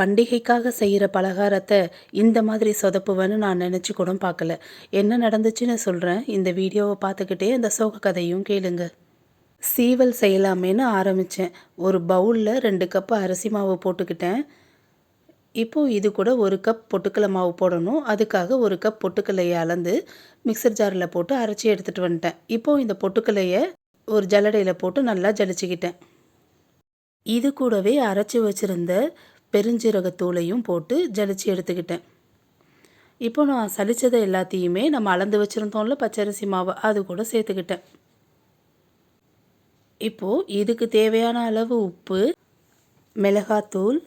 பண்டிகைக்காக செய்கிற பலகாரத்தை இந்த மாதிரி சொதப்புவேன்னு நான் நினச்சி கூட பார்க்கல. என்ன நடந்துச்சுன்னு சொல்கிறேன் இந்த வீடியோவை பார்த்துக்கிட்டே இந்த சோக கதையும் கேளுங்க. சீவல் செய்யலாமேன்னு ஆரம்பித்தேன் ஒரு பவுலில் ரெண்டு கப்பு அரிசி மாவு போட்டுக்கிட்டேன். இப்போது இது கூட ஒரு கப் பொட்டுக்கலை மாவு போடணும். அதுக்காக ஒரு கப் பொட்டுக்கல்லையை அளந்து மிக்சர் ஜாரில் போட்டு அரைச்சி எடுத்துகிட்டு வந்துட்டேன். இப்போது இந்த பொட்டுக்கலையை ஒரு ஜல்லடையில் போட்டு நல்லா ஜலிச்சுக்கிட்டேன். இது கூடவே அரைச்சி வச்சுருந்த பெருஞ்சீரகத்தூளையும் போட்டு ஜலிச்சு எடுத்துக்கிட்டேன். இப்போ நான் சலிச்சதை எல்லாத்தையுமே நம்ம அளந்து வச்சுருந்தோம்ல பச்சரிசி மாவு அது கூட சேர்த்துக்கிட்டேன். இப்போது இதுக்கு தேவையான அளவு உப்பு மிளகாத்தூள்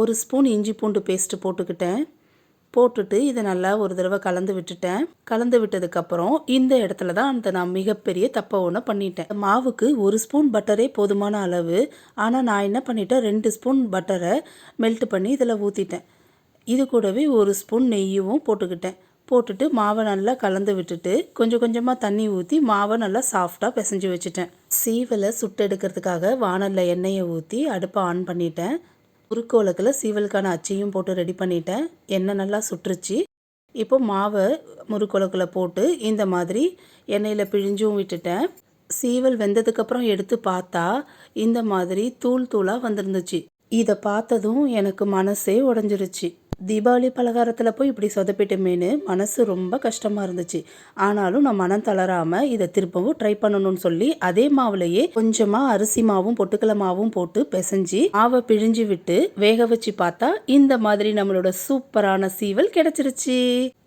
ஒரு ஸ்பூன் இஞ்சி பூண்டு பேஸ்ட்டு போட்டுக்கிட்டேன். போட்டுட்டு இதை நல்லா ஒரு தடவை கலந்து விட்டுட்டேன். கலந்து விட்டதுக்கப்புறம் இந்த இடத்துல தான் அந்த நான் மிகப்பெரிய தப்பை ஒன்று பண்ணிட்டேன். மாவுக்கு ஒரு ஸ்பூன் பட்டரே போதுமான அளவு. ஆனால் நான் என்ன பண்ணிட்டேன்? ரெண்டு ஸ்பூன் பட்டரை மெல்ட் பண்ணி இதில் ஊற்றிட்டேன் இது கூடவே ஒரு ஸ்பூன் நெய்யும் போட்டுக்கிட்டேன். போட்டுட்டு மாவை நல்லா கலந்து விட்டுட்டு கொஞ்சம் கொஞ்சமாக தண்ணி ஊற்றி மாவை நல்லா சாஃப்டாக பிசைஞ்சு வச்சுட்டேன். சீவலை சுட்டு எடுக்கிறதுக்காக வானலில் எண்ணெயை ஊற்றி அடுப்பை ஆன் பண்ணிட்டேன். முறுக்கோலக்கில் சீவலுக்கான அச்சையும் போட்டு ரெடி பண்ணிட்டேன். எண்ணெய் நல்லா சுட்டுருச்சு இப்போ மாவை முறுக்கோலக்கில் போட்டு இந்த மாதிரி எண்ணெயில் பிழிஞ்சும் விட்டுட்டேன். சீவல் வெந்ததுக்கப்புறம் எடுத்து பார்த்தா இந்த மாதிரி தூள் தூளாக வந்துருந்துச்சு. இதை பார்த்ததும் எனக்கு மனசே உடஞ்சிருச்சு. தீபாவளி பலகாரத்தில் போய் இப்படி சொதப்பிட்டமேனு மனசு ரொம்ப கஷ்டமாக இருந்துச்சு. ஆனாலும் நான் மனம் தளராமல் இதை திருப்பவும் ட்ரை பண்ணணும்னு சொல்லி அதே மாவுலையே கொஞ்சமாக அரிசி மாவும் பொட்டுக்கலை மாவும் போட்டு பிசைஞ்சு மாவை பிழிஞ்சு விட்டு வேக வச்சு பார்த்தா இந்த மாதிரி நம்மளோட சூப்பரான சீவல் கிடைச்சிருச்சு.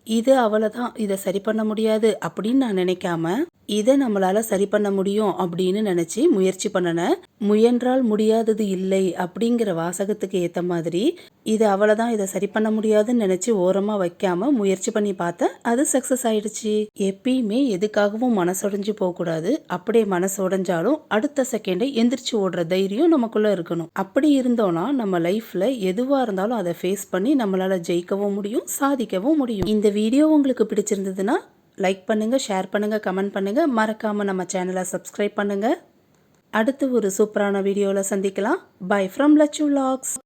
இது அவ்வளோதான் இதை சரி பண்ண முடியாது அப்படின்னு நான் நினைக்காம இதை நம்மளால சரி பண்ண முடியும் அப்படின்னு நினச்சி முயற்சி பண்ணினேன் முயன்றால் முடியாதது இல்லை அப்படிங்கிற வாசகத்துக்கு ஏற்ற மாதிரி இது அவ்வளோதான் இதை சரி பண்ண முடியாதுன்னு நினச்சி ஓரமாக வைக்காம முயற்சி பண்ணி பார்த்தேன் அது சக்ஸஸ் ஆயிடுச்சு. எப்பயுமே எதுக்காகவும் மனசுடைஞ்சு போகக்கூடாது. அப்படியே மனசு உடைஞ்சாலும் அடுத்த செகண்டை எந்திரிச்சு ஓடுற தைரியம் நமக்குள்ளே இருக்கணும். அப்படி இருந்தோம்னா நம்ம லைஃப்பில் எதுவாக இருந்தாலும் அதை ஃபேஸ் பண்ணி நம்மளால் ஜெயிக்கவும் முடியும் சாதிக்கவும் முடியும். இந்த வீடியோ உங்களுக்கு பிடிச்சிருந்ததுன்னா லைக் பண்ணுங்கள் ஷேர் பண்ணுங்கள் கமெண்ட் பண்ணுங்கள் மறக்காமல் நம்ம சேனலை சப்ஸ்கிரைப் பண்ணுங்கள் அடுத்து ஒரு சூப்பரான வீடியோவில் சந்திக்கலாம். By from Lachu lakhs